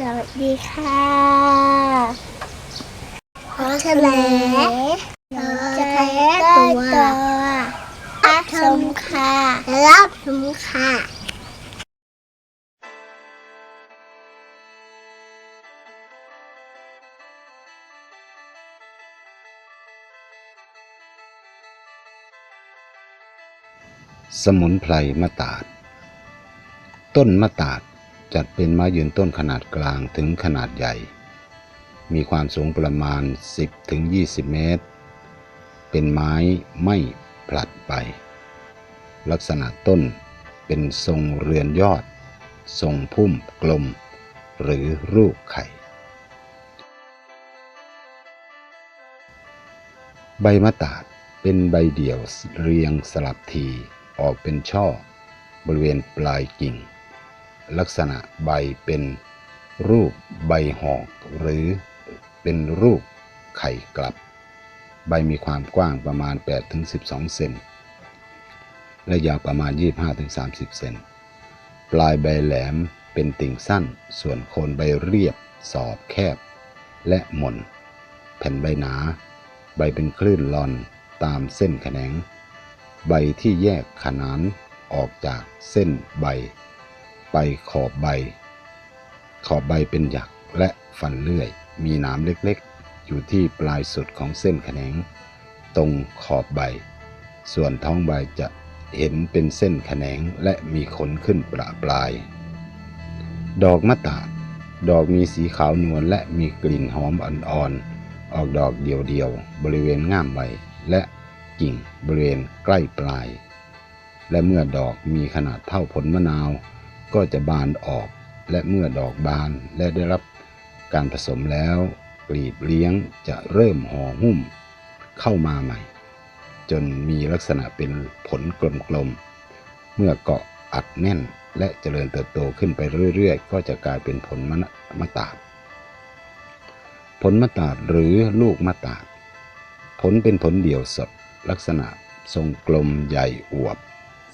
สวัสดีค่ะขอเฉลยเราจะได้ตัวรับชมค่ะรับชมค่ะสมุนไพรมะตาด ต้นมะตาด จัดเป็นไม้ยืนต้นขนาดกลางถึงขนาดใหญ่ มีความสูงประมาณ 10ถึง20 เมตร เป็นไม้ไม่ผลัดไป ลักษณะต้นเป็นทรงเรือนยอด ทรงพุ่มกลม หรือรูปไข่ ใบมะตาดเป็นใบเดี่ยวเรียงสลับทีออกเป็นช่อ บริเวณปลายกิ่ง ลักษณะใบเป็นรูปใบหอก หรือเป็นรูปไข่กลับ ใบมีความกว้างประมาณ 8-12 เซนและยาวประมาณ 25-30 เซนปลายใบแหลมเป็นติ่งสั้น ส่วนโคนใบเรียบ สอบแคบ และหม่น แผ่นใบหนา ใบเป็นคลื่นลอนตามเส้นแขนง ใบที่แยกขนานออกจากเส้นใบ ไปขอบใบ ขอบใบเป็นหยักและฟันเลื่อย มีหนามเล็กๆ อยู่ที่ปลายสุดของเส้นแขนง ตรงขอบใบ ส่วนท้องใบจะเห็นเป็นเส้นแขนงและมีขนขึ้นประปลาย ดอกมะตาดดอกมีสีขาวนวลและมีกลิ่นหอมอ่อนๆ ออกดอกเดียวๆ บริเวณง่ามใบ และกิ่งบริเวณใกล้ปลาย และเมื่อดอกมีขนาดเท่าผลมะนาว ก็จะบานออก และเมื่อดอกบานและได้รับการผสมแล้วกลีบเลี้ยงจะเริ่มห่อหุ้ม เข้ามาใหม่ จนมีลักษณะเป็นผลกลมๆ เมื่อเกาะอัดแน่นและเจริญเติบโตขึ้นไปเรื่อยๆ ก็จะกลายเป็นผลมะนะมะตาดผลมะตาดหรือลูกมะตาดผลเป็นผลเดี่ยวสดลักษณะทรงกลมใหญ่อวบ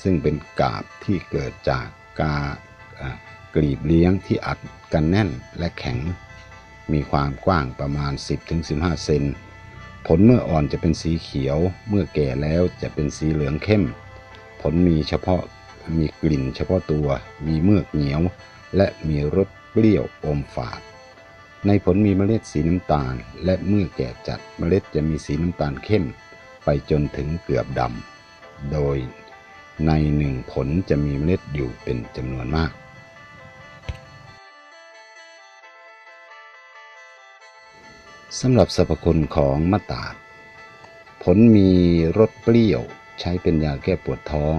ซึ่งเป็นกาบที่เกิดจาก กากลีบเลี้ยงที่อัดกันแน่นและแข็ง มีความกว้างประมาณ 10-15 เซน ผลเมื่ออ่อนจะเป็นสีเขียว เมื่อแก่แล้วจะเป็นสีเหลืองเข้ม ผลมีเฉพาะมีกลิ่นเฉพาะตัว มีเมือกเหนียว และมีรสเปรี้ยวอมฝาด ในผลมีเมล็ดสีน้ำตาล และเมื่อแก่จัดเมล็ดจะมีสีน้ำตาลเข้ม ไปจนถึงเกือบดำ โดย ในหนึ่งผลจะมีเมล็ดอยู่เป็นจำนวนมาก สำหรับสรรพคุณของมะตาด ผลมีรสเปรี้ยว ใช้เป็นยาแก้ปวดท้อง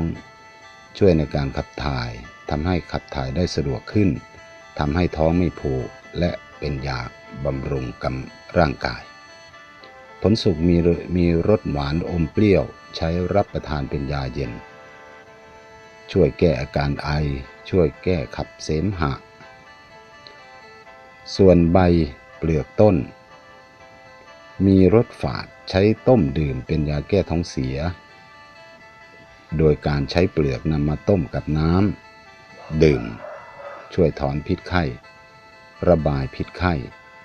ช่วยในการขับถ่ายทำให้ขับถ่ายได้สะดวกขึ้นทำให้ท้องไม่ผูกและเป็นยาบำรุงกำร่างกาย ผลสุกมีมีรสหวานอมเปรี้ยว ใช้รับประทานเป็นยาเย็น ช่วยแก้อาการไอ ช่วยแก้ขับเสมหะ ส่วนใบเปลือกต้น มีรสฝาดใช้ต้มดื่มเป็นยาแก้ท้องเสีย โดยการใช้เปลือกนำมาต้มกับน้ำดื่ม ช่วยถอนพิษไข้ ระบายพิษไข้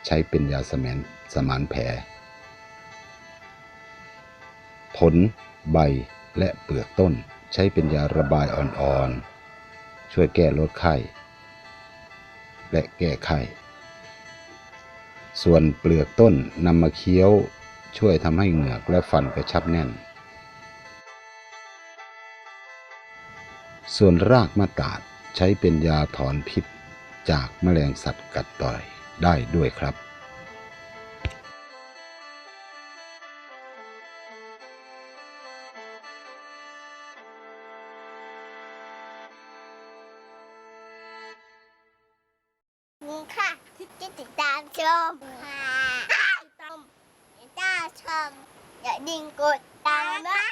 ใช้เป็นยาสมนสมานแผล ผล ใบและเปลือกต้น ใช้เป็นยาระบายอ่อนๆ ช่วยแก้ลดไข้ และแก้ไข้ ส่วนเปลือกต้นนำมาเคี้ยวช่วยทำให้เหงือกและฟันกระชับแน่น ส่วนรากมะตาดใช้เป็นยาถอนพิษจากแมลงสัตว์กัดต่อยได้ด้วยครับ ค่ะที่ติดตามชมค่ะติดตามติดตามชมอย่าดิ่งกดตามนะ